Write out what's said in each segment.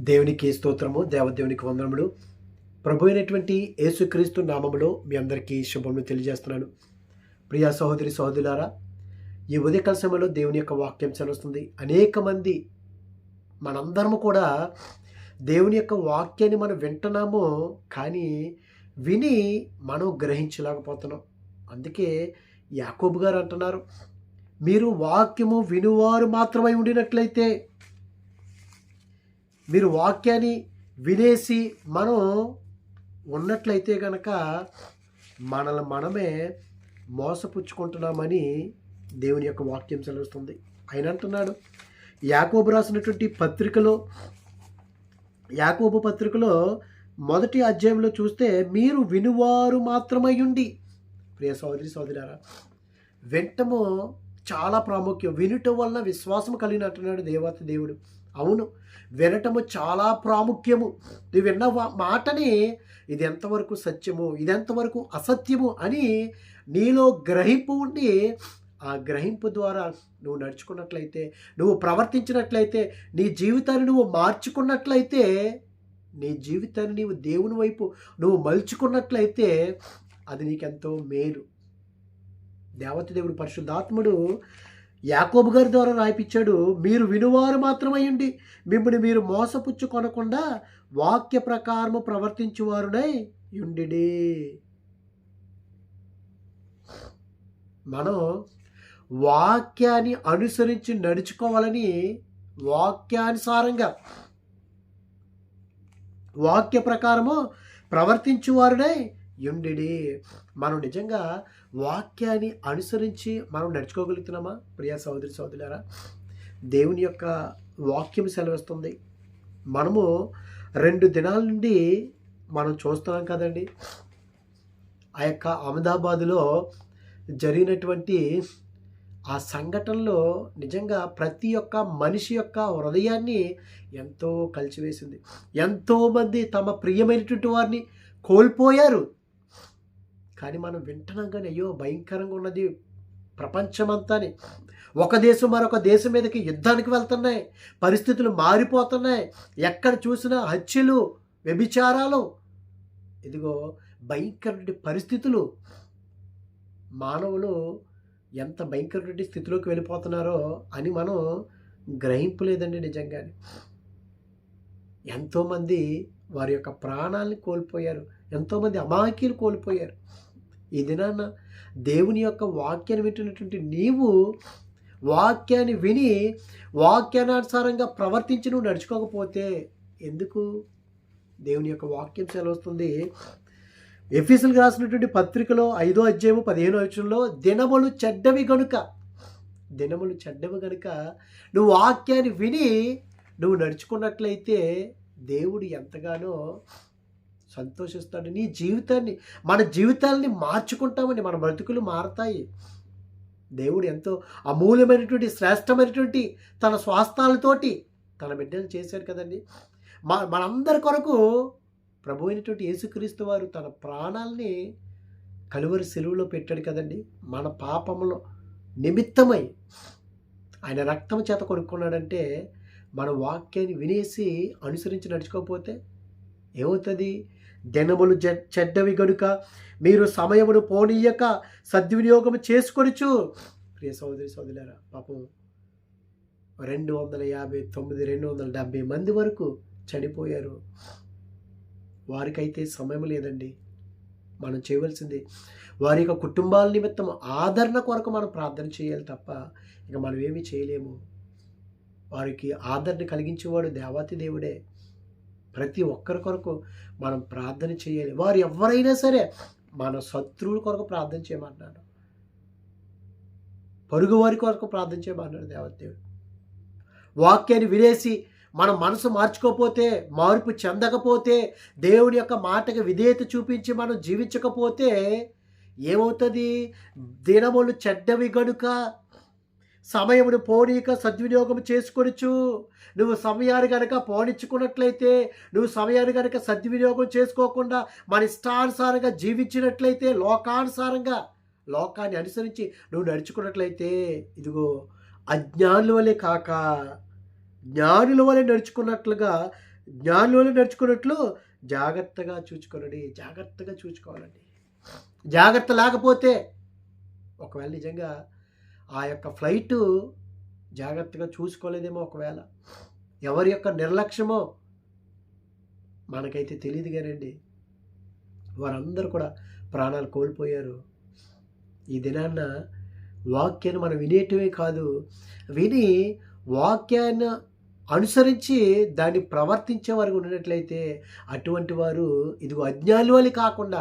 దేవునికి స్తోత్రము దేవదేవునికి వందనములు. ప్రభు అయినటువంటి యేసుక్రీస్తు నామములో మీ అందరికీ శుభములు తెలియజేస్తున్నాను. ప్రియా సహోదరి సహోదరులారా ఈ ఉదయకాల సమయంలో దేవుని యొక్క వాక్యం చదువుతుంది. అనేక మంది మనందరము కూడా దేవుని యొక్క వాక్యాన్ని మనం వింటున్నాము కానీ విని మనం గ్రహించలేకపోతున్నాం. అందుకే యాకోబు గారు అంటున్నారు మీరు వాక్యము వినువారు మాత్రమై ఉండినట్లయితే మీరు వాక్యాన్ని వినేసి మనం ఉన్నట్లయితే కనుక మనల్ని మనమే మోసపుచ్చుకుంటున్నామని దేవుని యొక్క వాక్యం సెలవుస్తుంది. ఆయన అంటున్నాడు యాకోబు రాసినటువంటి పత్రికలో యాకోబు పత్రికలో మొదటి అధ్యాయంలో చూస్తే మీరు వినువారు మాత్రమై ఉండి ప్రియ సోదరి సోదరారా వెంటము చాలా ప్రాముఖ్యం. వినుట వలన విశ్వాసం కలిగినట్టున్నాడు దేవత దేవుడు. అవును. వినటము చాలా ప్రాముఖ్యము. నువ్వు విన్న మాటని ఇది ఎంతవరకు సత్యము ఇది ఎంతవరకు అసత్యము అని నీలో గ్రహింపు ఉండి ఆ గ్రహింపు ద్వారా నువ్వు నడుచుకున్నట్లయితే నువ్వు ప్రవర్తించినట్లయితే నీ జీవితాన్ని నువ్వు మార్చుకున్నట్లయితే నీ జీవితాన్ని నీవు దేవుని వైపు నువ్వు మలుచుకున్నట్లయితే అది నీకెంతో మేలు. దేవత దేవుడు పరిశుద్ధాత్ముడు యాకోబు గారి ద్వారా రాయిపించాడు మీరు వినువారు మాత్రమయ్యండి. మిమ్మల్ని మీరు మోసపుచ్చు కొనకుండా వాక్య ప్రకారము ప్రవర్తించువారునై యుండి మనం వాక్యాన్ని అనుసరించి నడుచుకోవాలని వాక్యానుసారంగా వాక్య ప్రకారము ప్రవర్తించువారునై యుండి మనం నిజంగా వాక్యాన్ని అనుసరించి మనం నడుచుకోగలుగుతున్నామా? ప్రియా సహోదరి సహోదరులారా దేవుని యొక్క వాక్యం సెలవిస్తుంది. మనము రెండు దినాల నుండి మనం చూస్తున్నాం కదండి ఆ యొక్క అహ్మదాబాదులో జరిగినటువంటి ఆ సంఘటనలో నిజంగా ప్రతి ఒక్క మనిషి యొక్క హృదయాన్ని ఎంతో కలిచివేసింది ఎంతోమంది తమ ప్రియమైనటువంటి వారిని కోల్పోయారు. కానీ మనం వింటున్నాం కానీ అయ్యో భయంకరంగా ఉన్నది ప్రపంచమంతాని. ఒక దేశం మరొక దేశం మీదకి యుద్ధానికి వెళ్తున్నాయి పరిస్థితులు మారిపోతున్నాయి ఎక్కడ చూసినా హత్యలు వ్యభిచారాలు. ఇదిగో భయంకరమైన పరిస్థితులు. మానవులు ఎంత భయంకరమైన స్థితిలోకి వెళ్ళిపోతున్నారో అని మనం గ్రహింపలేదండి నిజంగానే. ఎంతోమంది వారి యొక్క ప్రాణాలను కోల్పోయారు ఎంతోమంది అమాకీలు కోల్పోయారు. ఈ దినాన దేవుని యొక్క వాక్యాన్ని వింటున్నటువంటి నీవు వాక్యాన్ని విని వాక్యానుసారంగా ప్రవర్తించి నువ్వు నడుచుకోకపోతే ఎందుకు? దేవుని యొక్క వాక్యం సెలవుస్తుంది. ఎఫీసులు రాసినటువంటి పత్రికలో ఐదో అధ్యాయము పదిహేనో అధ్యయంలో దినములు చెడ్డవి గనుక దినములు చెడ్డవి గనుక నువ్వు వాక్యాన్ని విని నువ్వు నడుచుకున్నట్లయితే దేవుడు ఎంతగానో సంతోషిస్తాడు. నీ జీవితాన్ని మన జీవితాలని మార్చుకుంటామని మన బ్రతుకులు మారతాయి. దేవుడు ఎంతో అమూల్యమైనటువంటి శ్రేష్టమైనటువంటి తన స్వాస్థాలతోటి తన బిడ్డలు చేశారు కదండి. మా మనందరి కొరకు ప్రభు అయినటువంటి యేసుక్రీస్తు వారు తన ప్రాణాల్ని కలువరి సెలువులో పెట్టాడు కదండి. మన పాపములో నిమిత్తమై ఆయన రక్తం చేత కొనుక్కున్నాడంటే మన వాక్యాన్ని వినేసి అనుసరించి నడుచుకోకపోతే ఏమవుతుంది? దినములు చెడ్డవి గనుక మీరు సమయమును పోనీయక సద్వినియోగం చేసుకొనిచు. ప్రియ సోదరి సోదరులారా పాపం రెండు వందల యాభై తొమ్మిది రెండు వందల డెబ్బై మంది వరకు చనిపోయారు. వారికైతే సమయం లేదండి. మనం చేయవలసింది వారి యొక్క కుటుంబాల నిమిత్తం ఆదరణ కొరకు మనం ప్రార్థన చేయాలి తప్ప ఇక మనం ఏమీ చేయలేము. వారికి ఆదరణ కలిగించేవాడు దేవాతి దేవుడే. ప్రతి ఒక్కరి కొరకు మనం ప్రార్థన చేయాలి. వారు ఎవరైనా సరే మన శత్రువుల కొరకు ప్రార్థన చేయమన్నాడు పొరుగు వారి కొరకు ప్రార్థన చేయమన్నాడు దేవదేవుడు. వాక్యాన్ని వినేసి మన మనసు మార్చుకోకపోతే మార్పు చెందకపోతే దేవుని యొక్క మాటకి విధేయత చూపించి మనం జీవించకపోతే ఏమవుతుంది? దినములు చెడ్డవి గనుక సమయమును పోనీక సద్వినియోగం చేసుకొనిచు. నువ్వు సమయాన్ని కనుక పోనిచ్చుకున్నట్లయితే నువ్వు సమయాన్ని కనుక సద్వినియోగం చేసుకోకుండా మన ఇష్టానుసారంగా జీవించినట్లయితే లోకానుసారంగా లోకాన్ని అనుసరించి నువ్వు నడుచుకున్నట్లయితే ఇదిగో అజ్ఞానుల వలె కాక జ్ఞానుల వలె నడుచుకున్నట్లుగా జ్ఞానంలో నడుచుకున్నట్లు జాగ్రత్తగా చూచుకోనండి జాగ్రత్తగా చూసుకోవాలండి జాగ్రత్త లేకపోతే ఒకవేళ నిజంగా ఆ యొక్క ఫ్లైటు జాగ్రత్తగా చూసుకోలేదేమో ఒకవేళ. ఎవరి యొక్క నిర్లక్ష్యమో మనకైతే తెలియదు కానండి వారందరూ కూడా ప్రాణాలు కోల్పోయారు. ఈ దినాన్న వాక్యాన్ని మనం వినేటివే కాదు విని వాక్యాన్ని అనుసరించి దాన్ని ప్రవర్తించే వారికి ఉన్నట్లయితే అటువంటి వారు ఇదిగో అజ్ఞాలు అని కాకుండా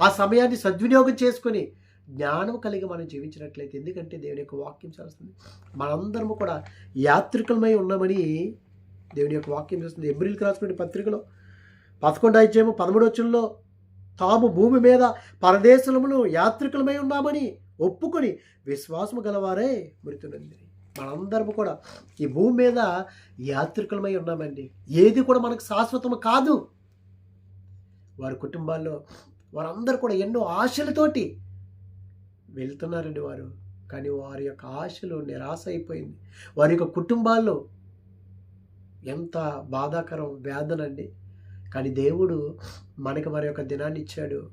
ఆ సమయాన్ని సద్వినియోగం చేసుకొని జ్ఞానం కలిగి మనం జీవించినట్లయితే ఎందుకంటే దేవుని యొక్క వాక్యం చేస్తుంది మనందరము కూడా యాత్రికులమై ఉన్నామని దేవుని యొక్క వాక్యం చేస్తుంది. ఎబ్రిల్కి రాసుకునే పత్రికలో పదకొండు అధ్యాయము పదమూడు వచ్చంలో తాము భూమి మీద పరదేశములు యాత్రికులమై ఉన్నామని ఒప్పుకొని విశ్వాసము గలవారే మృతునంది మనందరము కూడా ఈ భూమి మీద యాత్రికులమై ఉన్నామండి. ఏది కూడా మనకు శాశ్వతము కాదు. వారి కుటుంబాల్లో వారందరూ కూడా ఎన్నో ఆశలతోటి వెళ్తున్నారండి వారు. కానీ వారి యొక్క ఆశలు నిరాశ అయిపోయింది. వారి యొక్క కుటుంబాల్లో ఎంత బాధాకరం వేదనండి కానీ దేవుడు మనకి వారి యొక్క దినాన్ని ఇచ్చాడు.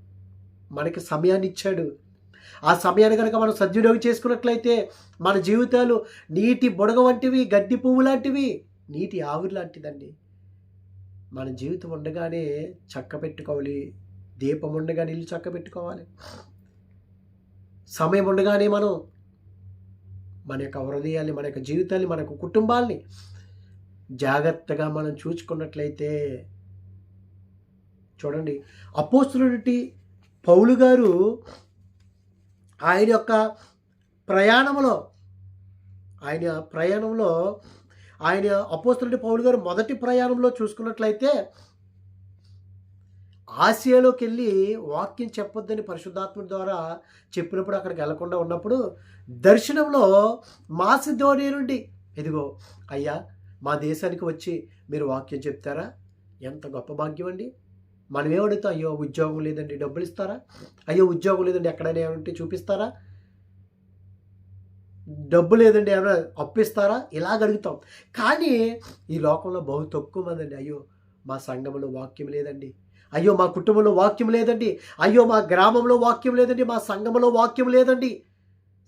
మనకి సమయాన్ని ఇచ్చాడు. ఆ సమయాన్ని కనుక మనం సద్వినియోగం చేసుకున్నట్లయితే మన జీవితాలు నీటి బుడగ వంటివి గడ్డి పువ్వు లాంటివి నీటి ఆవిరి లాంటిదండి. మన జీవితం ఉండగానే చక్క పెట్టుకోవాలి. దీపం ఉండగానే ఇల్లు చక్క పెట్టుకోవాలి. సమయం ఉండగానే మనం మన యొక్క హృదయాన్ని మన యొక్క జీవితాన్ని మన యొక్క కుటుంబాల్ని జాగ్రత్తగా మనం చూసుకున్నట్లయితే చూడండి. అపోస్తులుడి పౌలు గారు ఆయన యొక్క ప్రయాణంలో ఆయన ప్రయాణంలో ఆయన అపోస్తులుడి పౌలు గారు మొదటి ప్రయాణంలో చూసుకున్నట్లయితే ఆసియాలోకి వెళ్ళి వాక్యం చెప్పొద్దని పరిశుద్ధాత్మ ద్వారా చెప్పినప్పుడు అక్కడికి వెళ్ళకుండా ఉన్నప్పుడు దర్శనంలో మాసిధోని నుండి ఇదిగో అయ్యా మా దేశానికి వచ్చి మీరు వాక్యం చెప్తారా? ఎంత గొప్ప భాగ్యం అండి. మనం ఏమడుగుతాం అయ్యో ఉద్యోగం లేదండి డబ్బులు ఇస్తారా? అయ్యో ఉద్యోగం లేదండి ఎక్కడైనా ఏమంటే చూపిస్తారా? డబ్బు లేదండి ఏమైనా అప్పిస్తారా? ఇలాగ అడుగుతాం. కానీ ఈ లోకంలో బహు తక్కువ మందండి అయ్యో మా సంఘంలో వాక్యం లేదండి. అయ్యో మా కుటుంబంలో వాక్యం లేదండి. అయ్యో మా గ్రామంలో వాక్యం లేదండి. మా సంఘంలో వాక్యం లేదండి.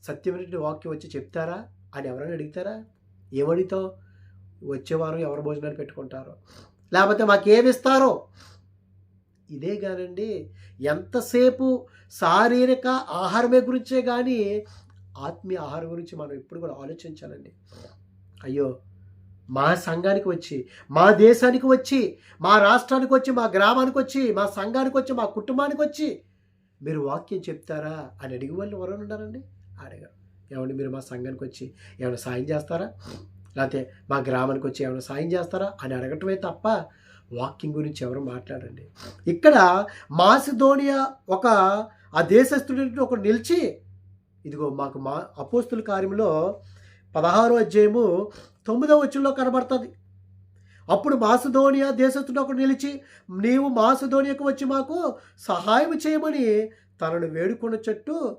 సత్యమైన వాక్యం వచ్చి చెప్తారా? అని ఎవరైనా అడుగుతారా? ఏమడితో వచ్చే వారం ఎవరు భోజనాలు పెట్టుకుంటారో? లేకపోతే మాకేమి ఇస్తారో? ఇదే కానండి ఎంతసేపు శారీరక ఆహారమే గురించే కానీ ఆత్మీయ ఆహారం గురించి మనం ఎప్పుడు కూడా ఆలోచించాలండి అయ్యో మా సంఘానికి వచ్చి మా దేశానికి వచ్చి మా రాష్ట్రానికి వచ్చి మా గ్రామానికి వచ్చి మా సంఘానికి వచ్చి మా కుటుంబానికి వచ్చి మీరు వాక్యం చెప్తారా అని అడిగి వాళ్ళు ఎవరైనా ఉన్నారండి? అడగారు. ఏమండి మీరు మా సంఘానికి వచ్చి ఏమైనా సాయం చేస్తారా? లేకపోతే మా గ్రామానికి వచ్చి ఏమైనా సాయం చేస్తారా అని అడగటమే తప్ప వాకింగ్ గురించి ఎవరు మాట్లాడండి. ఇక్కడ మాసిధోనియా ఒక ఆ దేశస్థుడి ఒకడు నిలిచి ఇదిగో మాకు మా అపోస్తుల కార్యంలో పదహారో అధ్యాయము తొమ్మిదవ వచ్చంలో కనబడుతుంది. అప్పుడు మాసుధోనియా దేశస్థుడు ఒకటి నిలిచి నీవు మాసుధోనియకు వచ్చి మాకు సహాయం చేయమని తనను వేడుకొనొచ్చట్టు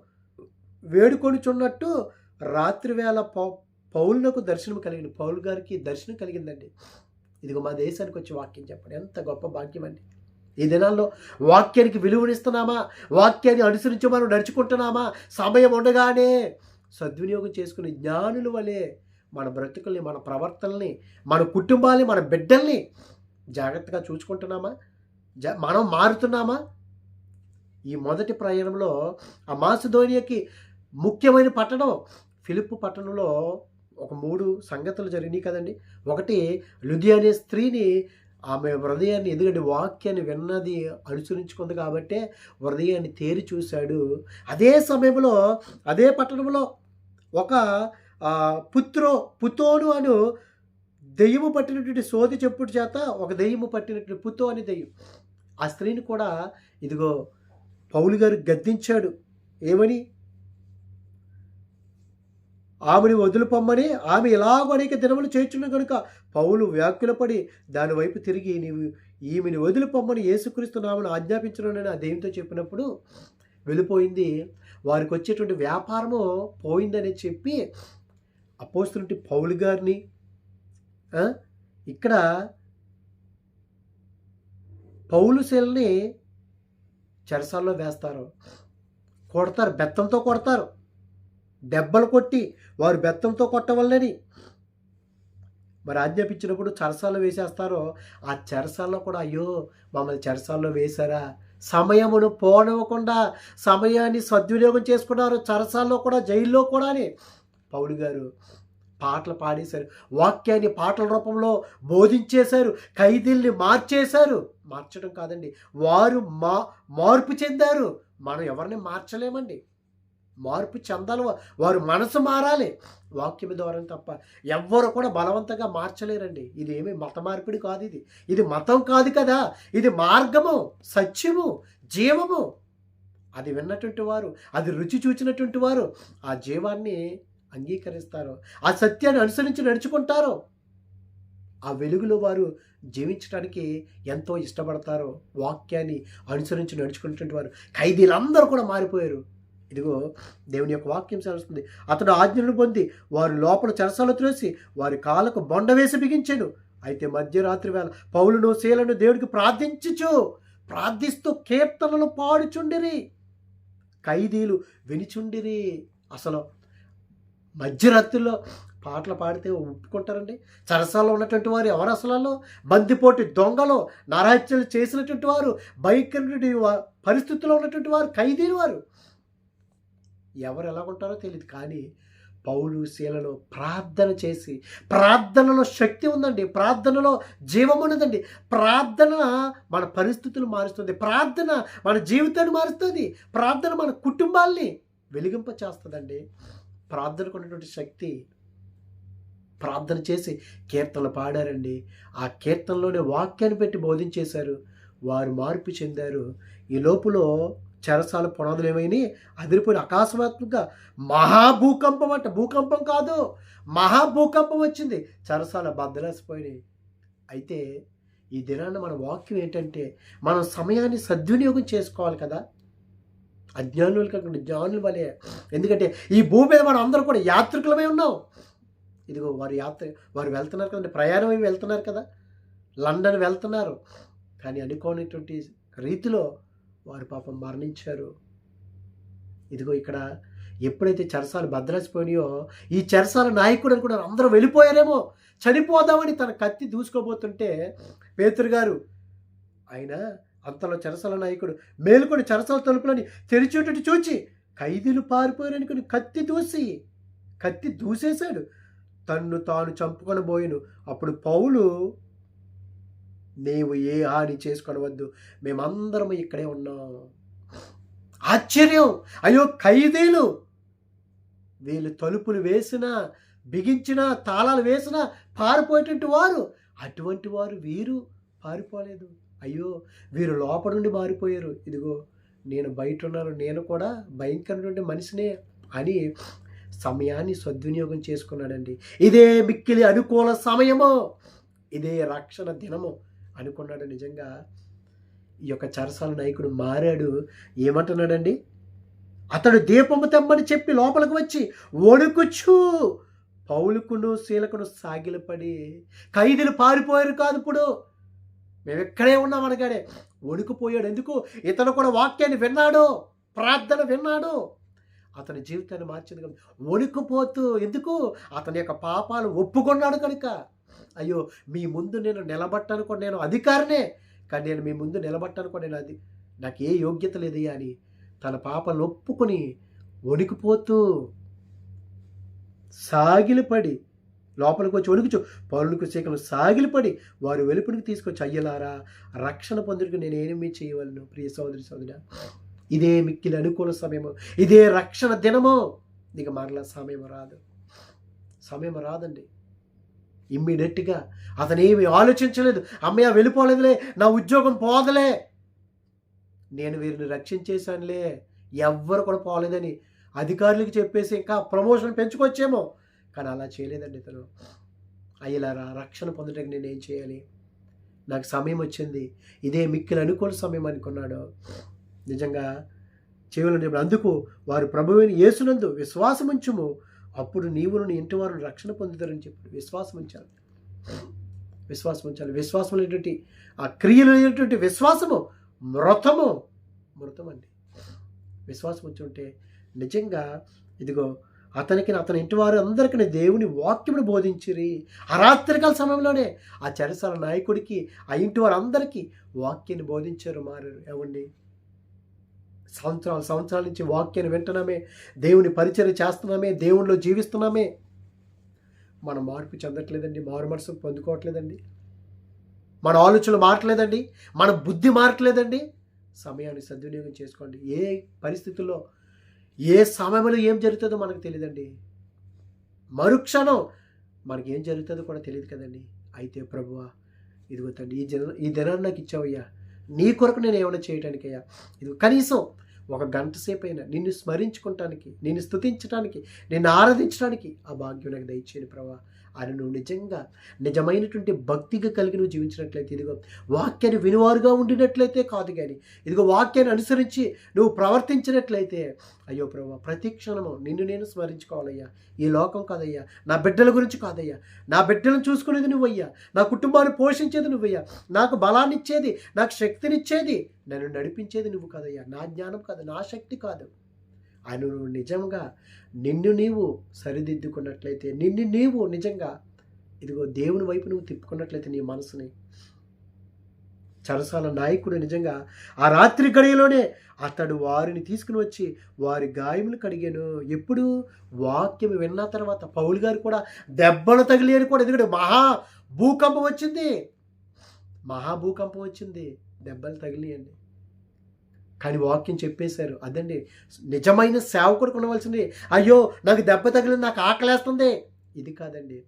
వేడుకొనిచున్నట్టు రాత్రివేళ పౌ పౌలునకు దర్శనం కలిగింది. పౌలు గారికి దర్శనం కలిగిందండి. ఇదిగో మా దేశానికి వచ్చి వాక్యం చెప్పండి. ఎంత గొప్ప భాగ్యం అండి. ఈ దినాల్లో వాక్యానికి విలువనిస్తున్నామా? వాక్యాన్ని అనుసరించి మనం నడుచుకుంటున్నామా? సమయం ఉండగానే సద్వినియోగం చేసుకుని జ్ఞానుల వలె మన బ్రతుకుల్ని మన ప్రవర్తనల్ని మన కుటుంబాన్ని మన బిడ్డల్ని జాగ్రత్తగా చూసుకుంటున్నామా? జ మనం మారుతున్నామా? ఈ మొదటి ప్రయాణంలో ఆ మాసుధోనియకి ముఖ్యమైన పట్టణం ఫిలిప్ పట్టణంలో ఒక మూడు సంగతులు జరిగినాయి కదండి. ఒకటి లుధి అనే స్త్రీని ఆమె హృదయాన్ని ఎందుకంటే వాక్యాన్ని విన్నది అనుసరించుకుంది కాబట్టే హృదయాన్ని తేరి చూశాడు అదే సమయంలో అదే పట్టణంలో ఒక పుత్రో పుతోను అను దెయ్యము పట్టినటువంటి సోది చెప్పుడు చేత ఒక దెయ్యము పట్టినటువంటి పుతో అని దెయ్యం. ఆ స్త్రీని కూడా ఇదిగో పౌలు గారు గద్దించాడు. ఏమని? ఆమెని వదులుపమ్మని ఆమె ఎలాగో అనేక దినములు చేర్చున్న కనుక పౌలు వ్యాఖ్యలపడి దానివైపు తిరిగి నీవు ఈమెని వదిలిపమ్మని యేసుక్రీస్తున్నామని ఆజ్ఞాపించడం ఆ దేవునితో చెప్పినప్పుడు వెళ్ళిపోయింది. వారికి వచ్చేటువంటి వ్యాపారము పోయిందని చెప్పి అపోస్తులుంటి పౌలు గారిని ఇక్కడ పౌలు శీలని చెరసాల్లో వేస్తారు. కొడతారు బెత్తంతో కొడతారు. దెబ్బలు కొట్టి వారు బెత్తంతో కొట్టవల్లని. మరి ఆజ్ఞాపించినప్పుడు చెరసాల్లో వేసేస్తారో? ఆ చెరసాల్లో కూడా అయ్యో మమ్మల్ని చెరసాల్లో వేశారా? సమయమును పోనివ్వకుండా సమయాన్ని సద్వినియోగం చేసుకున్నారు. చరసాల్లో కూడా జైల్లో కూడా పౌలు గారు పాటలు పాడేశారు. వాక్యాన్ని పాటల రూపంలో బోధించేశారు. ఖైదీల్ని మార్చేశారు. మార్చడం కాదండి. వారు మా మార్పు చెందారు. మనం ఎవరిని మార్చలేమండి? మార్పు చెందాలి. వారు మనసు మారాలి. వాక్యం ద్వారా తప్ప ఎవ్వరు కూడా బలవంతంగా మార్చలేరండి. ఇది ఏమి మత మార్పిడి కాదు ఇది. ఇది మతం కాదు కదా. ఇది మార్గము సత్యము జీవము. అది విన్నటువంటి వారు అది రుచి చూచినటువంటి వారు ఆ జీవాన్ని అంగీకరిస్తారు. ఆ సత్యాన్ని అనుసరించి నడుచుకుంటారు. ఆ వెలుగులో వారు జీవించడానికి ఎంతో ఇష్టపడతారు. వాక్యాన్ని అనుసరించి నడుచుకున్నటువంటి వారు. ఖైదీలందరూ కూడా మారిపోయారు. ఇదిగో దేవుని యొక్క వాక్యం సెలవుస్తుంది. అతడు ఆజ్ఞలను పొంది వారు లోపల చెరసాలు త్రోసి వారి కాళ్ళకు బొండ వేసి బిగించాను. అయితే మధ్యరాత్రి వేళ పౌలును శీలను దేవుడికి ప్రార్థించుచు ప్రార్థిస్తూ కీర్తనలు పాడుచుండిరి. ఖైదీలు వినిచుండిరి. అసలు మధ్యరాత్రిలో పాటలు పాడితే ఒప్పుకుంటారండి? సరసాల్లో ఉన్నటువంటి వారు ఎవరు అసలు? బందిపోటి దొంగలు నరహత్యలు చేసినటువంటి వారు భయంకరటువంటి పరిస్థితుల్లో ఉన్నటువంటి వారు ఖైదీలు వారు. ఎవరు ఎలా ఉంటారో తెలియదు కానీ పౌలు శీలలో ప్రార్థన చేసి ప్రార్థనలో శక్తి ఉందండి. ప్రార్థనలో జీవం ఉన్నదండి. ప్రార్థన మన పరిస్థితులు మారుస్తుంది. ప్రార్థన మన జీవితాన్ని మారుస్తుంది. ప్రార్థన మన కుటుంబాల్ని వెలిగింప చేస్తుందండి. ప్రార్థనకు ఉన్నటువంటి శక్తి ప్రార్థన చేసి కీర్తనలు పాడారండి. ఆ కీర్తనలోనే వాక్యాన్ని పెట్టి బోధించేశారు. వారు మార్పు చెందారు. ఈ లోపులో చెరసాల పునాదులు ఏమైనాయి? అదిరిపోయిన అకస్మాత్తుగా మహాభూకంపం అంట. భూకంపం కాదు. మహాభూకంపం వచ్చింది. చెరసాల బద్దలేసిపోయినాయి అయితే ఈ దినాన మన వాక్యం ఏంటంటే మనం సమయాన్ని సద్వినియోగం చేసుకోవాలి కదా. అజ్ఞానులు కాకుండా జ్ఞానులు వలే. ఎందుకంటే ఈ భూమి మీద మనం అందరూ కూడా యాత్రికులమే ఉన్నాం. ఇదిగో వారు యాత్ర వారు వెళ్తున్నారు కదండి. ప్రయాణం అయి వెళ్తున్నారు కదా. లండన్ వెళ్తున్నారు. కానీ అనుకోనటువంటి రీతిలో వారు పాపం మరణించారు. ఇదిగో ఇక్కడ ఎప్పుడైతే చెరసాలు భద్రాసిపోయినాయో ఈ చెరసాల నాయకుడు అనుకున్నారు అందరూ వెళ్ళిపోయారేమో. చనిపోదామని తన కత్తి దూసుకోబోతుంటే పేతురు గారు ఆయన అంతలో చెరసాల నాయకుడు మేలుకొని చెరసాల తలుపులని తెరిచేటట్టు చూచి ఖైదీలు పారిపోయారనుకుని కత్తి దూసి కత్తి దూసేశాడు. తన్ను తాను చంపుకొని పోయిను. అప్పుడు పౌలు నీవు ఏ హాని చేసుకొనవద్దు. మేమందరం ఇక్కడే ఉన్నాం. ఆశ్చర్యం! అయ్యో ఖైదీలు! వీళ్ళు తలుపులు వేసినా బిగించినా తాళాలు వేసినా పారిపోయేటువంటి వారు. అటువంటి వారు వీరు పారిపోలేదు. అయ్యో వీరు లోపల నుండి మారిపోయారు. ఇదిగో నేను బయట ఉన్నాను నేను కూడా భయంకరమైనటువంటి మనిషినే అని సమయాన్ని సద్వినియోగం చేసుకున్నాడండి. ఇదే మిక్కిలి అనుకూల సమయము. ఇదే రక్షణ దినము. అనుకున్నాడు నిజంగా. ఈ యొక్క చరసాల నాయకుడు మారాడు. ఏమంటున్నాడండి? అతడు దీపము తెమ్మని చెప్పి లోపలికి వచ్చి వణుకుచు. పౌలుకును శీలకును సాగిలపడి ఖైదీలు పారిపోయారు కాదు ఇప్పుడు. మేము ఇక్కడే ఉన్నాం అనగానే వణుకుపోయాడు. ఎందుకు? ఇతను కూడా వాక్యాన్ని విన్నాడు. ప్రార్థన విన్నాడు. అతని జీవితాన్ని మార్చింది కనుక వణుకుపోతూ ఎందుకు? అతని యొక్క పాపాలు ఒప్పుకున్నాడు కనుక. అయ్యో మీ ముందు నేను నిలబట్టాను కూడా నేను అధికారినే. కానీ నేను మీ ముందు నిలబట్టాను కూడా నేను అది నాకు ఏ యోగ్యత లేదు అని తన పాపను ఒప్పుకొని వణికిపోతూ సాగిలిపడి లోపలికి వచ్చి వణుకుచు. పౌరులకు చీకలు సాగిలిపడి వారు వెలుపునికి తీసుకొచ్చి అయ్యలారా రక్షణ పొందుకు నేను ఏమీ చేయవలను? ప్రియ సోదరి సోదరి ఇదే మిక్కిలి అనుకూల సమయము. ఇదే రక్షణ దినము. ఇక మరలా సమయం రాదు. సమయం రాదండి. ఇమ్మీడియట్గా. అతను ఏమి ఆలోచించలేదు. అమ్మయ్య వెళ్ళిపోలేదులే. నా ఉద్యోగం పోదలే. నేను వీరిని రక్షించేశానులే. ఎవ్వరు కూడా పోలేదని అధికారులకు చెప్పేసి ఇంకా ప్రమోషన్ పెంచుకొచ్చేమో. కానీ అలా చేయలేదండి ఇతను. అయ్యలారా రక్షణ పొందడానికి నేను ఏం చేయాలి? నాకు సమయం వచ్చింది. ఇదే మిక్కిలు అనుకోని సమయం అనుకున్నాడు. నిజంగా చేయలేని అందుకు వారు ప్రభువుని యేసునందు విశ్వాసముంచుము. అప్పుడు నీవును నీ ఇంటి వారు రక్షణ పొందుతారని చెప్పాడు. విశ్వాసం ఉంచాలి. విశ్వాసం ఉంచాలి. విశ్వాసం అనేటువంటి ఆ క్రియలు అనేటువంటి విశ్వాసము మృతము. మృతం అండి. విశ్వాసం ఉంచుంటే నిజంగా ఇదిగో అతనికి అతని ఇంటి వారు అందరికీ దేవుని వాక్యమును బోధించిరి. అరాత్రికాల సమయంలోనే ఆ చెరసాల నాయకుడికి ఆ ఇంటి వారందరికీ వాక్యాన్ని బోధించారు మారారు. ఏమండి? సంవత్సరాలు సంవత్సరాల నుంచి వాక్యాన్ని వింటున్నామే దేవుని పరిచయం చేస్తున్నామే దేవుణ్ణిలో జీవిస్తున్నామే. మన మార్పు చెందట్లేదండి మారు మనసు పొందుకోవట్లేదండి. మన ఆలోచనలు మారట్లేదండి మన బుద్ధి మారట్లేదండి. సమయాన్ని సద్వినియోగం చేసుకోండి. ఏ పరిస్థితుల్లో ఏ సమయంలో ఏం జరుగుతుందో మనకు తెలియదండి. మరుక్షణం మనకి ఏం జరుగుతుందో కూడా తెలియదు కదండి. అయితే ప్రభువా ఇదిగో తండ్రి ఈ జన ఈ దినాన్ని నాకు ఇచ్చావయ్యా. నీ కొరకు నేను ఏమైనా చేయటానికయ్యా. ఇది కనీసం ఒక గంట సేపు అయినా నిన్ను స్మరించుకోవటానికి నిన్ను స్థుతించడానికి నిన్ను ఆరాధించడానికి ఆ భాగ్యం నాకు దయచేయని ప్రభా. అని నువ్వు నిజంగా నిజమైనటువంటి భక్తిగా కలిగి నువ్వు జీవించినట్లయితే ఇదిగో వాక్యాన్ని వినువారుగా ఉండినట్లయితే కాదు కానీ ఇదిగో వాక్యాన్ని అనుసరించి నువ్వు ప్రవర్తించినట్లయితే అయ్యో ప్రభా ప్రతి క్షణము నిన్ను నేను స్మరించుకోవాలయ్యా. ఈ లోకం కాదయ్యా. నా బిడ్డల గురించి కాదయ్యా. నా బిడ్డలను చూసుకునేది నువ్వయ్యా. నా కుటుంబాన్ని పోషించేది నువ్వయ్యా. నాకు బలాన్నిచ్చేది నాకు శక్తినిచ్చేది నన్ను నడిపించేది నువ్వు కాదయ్యా. నా జ్ఞానం కాదు నా శక్తి కాదు. ఆయన నువ్వు నిజంగా నిన్ను నీవు సరిదిద్దుకున్నట్లయితే నిన్ను నీవు నిజంగా ఇదిగో దేవుని వైపు నువ్వు తిప్పుకున్నట్లయితే నీ మనసుని చరసాల నాయకుడు నిజంగా ఆ రాత్రి గడియలోనే అతడు వారిని తీసుకుని వచ్చి వారి గాయములు కడిగాను. ఎప్పుడు? వాక్యం విన్న తర్వాత పౌలు గారు కూడా దెబ్బలు తగిలేరు కూడా. ఎందుకంటే మహా భూకంపం వచ్చింది. మహా భూకంపం వచ్చింది. దెబ్బలు తగిలియండి. కానీ వాక్యం చెప్పేశారు. అదండి. నిజమైన సేవకుడికి ఉండవలసింది. అయ్యో నాకు దెబ్బ తగిలింది నాకు ఆకలేస్తుంది. ఇది కాదండి.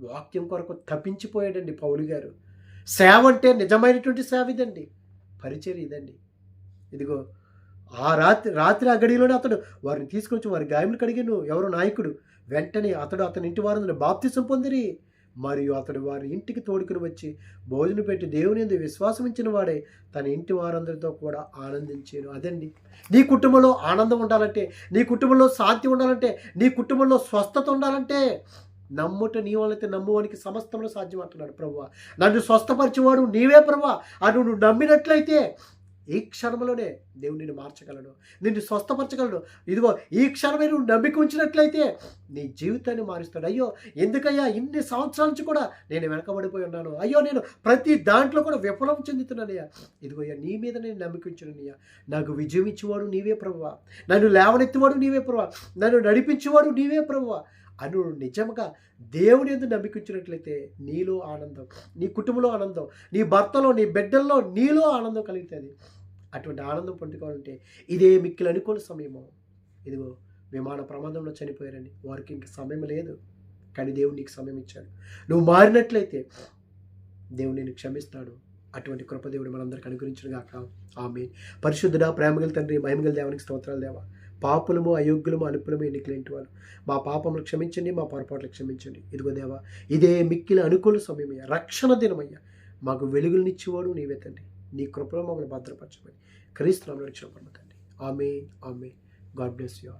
వాక్యం కొరకు తప్పించిపోయాడండి పౌలు గారు. సేవ అంటే నిజమైనటువంటి సేవ ఇదండి. పరిచయం ఇదండి. ఇదిగో ఆ రాత్రి రాత్రి ఆ గడిలోనే అతడు వారిని తీసుకొచ్చి వారి గాయములు కడిగాను. ఎవరు నాయకుడు? వెంటనే అతడు అతని ఇంటి వారందరూ బాప్తిసం పొందిరి. మరియు అతడు వారి ఇంటికి తోడుకుని వచ్చి భోజనం పెట్టి దేవుని ఎందు విశ్వాసం ఇచ్చిన వాడే తన ఇంటి వారందరితో కూడా ఆనందించాను. అదండి. నీ కుటుంబంలో ఆనందం ఉండాలంటే నీ కుటుంబంలో శాంతి ఉండాలంటే నీ కుటుంబంలో స్వస్థత ఉండాలంటే నమ్ముట నీ వాళ్ళైతే నమ్మువానికి సమస్తంలో సాధ్యం అంటున్నాడు ప్రభు. నన్ను స్వస్థపరిచేవాడు నీవే ప్రభు. అని నువ్వు నమ్మినట్లయితే ఈ క్షణంలోనే దేవుడు నిన్ను మార్చగలడు నిన్ను స్వస్థపరచగలడు. ఇదిగో ఈ క్షణమే నువ్వు నమ్మిక ఉంచినట్లయితే నీ జీవితాన్ని మారుస్తాడు. అయ్యో ఎందుకయ్యా? ఇన్ని సంవత్సరాల నుంచి కూడా నేను వెనకబడిపోయి ఉన్నాను. అయ్యో నేను ప్రతి దాంట్లో కూడా విఫలం చెందుతున్నానయ్యా. ఇదిగో అయ్యా నీ మీద నేను నమ్మిక ఉంచానయ్యా నాకు విజయం ఇచ్చేవాడు నీవే ప్రభువా. నన్ను లేవనెత్తివాడు నీవే ప్రభువా. నన్ను నడిపించేవాడు నీవే ప్రభువా. అను నిజంగా దేవుని ఎందు నమ్మికించినట్లయితే నీలో ఆనందం నీ కుటుంబంలో ఆనందం నీ భర్తలో నీ బిడ్డల్లో నీలో ఆనందం కలుగుతుంది. అటువంటి ఆనందం పొందుకోవాలంటే ఇదే మిక్కిలు అనుకోని సమయము. ఇదిగో విమాన ప్రమాదంలో చనిపోయారని వారికి ఇంక సమయం లేదు. కానీ దేవుడు నీకు సమయం ఇచ్చాడు. నువ్వు మారినట్లయితే దేవుడు నేను క్షమిస్తాడు. అటువంటి కృపదేవుడు మనందరికి అనుగ్రహించిన కాక ఆమె పరిశుద్ధుడా ప్రేమగల తండ్రి మహిమగల దేవునికి స్తోత్రాలు దేవా. పాపులము అయోగ్యులము అనుకులము ఎన్నికలేంటి వాళ్ళు మా పాపములు క్షమించండి మా పొరపాట్లు క్షమించండి. ఇదిగో దేవా ఇదే మిక్కిలి అనుకూల సమయమయ్యా రక్షణ దినమయ్యా. మాకు వెలుగులనిచ్చేవాడు నీవే తండ్రి. నీ కృపలో మమ్మల్ని భద్రపరచమని క్రీస్తునామని రక్షణ తండ్రి. ఆమె ఆమె గాడ్ బ్లెస్ యూ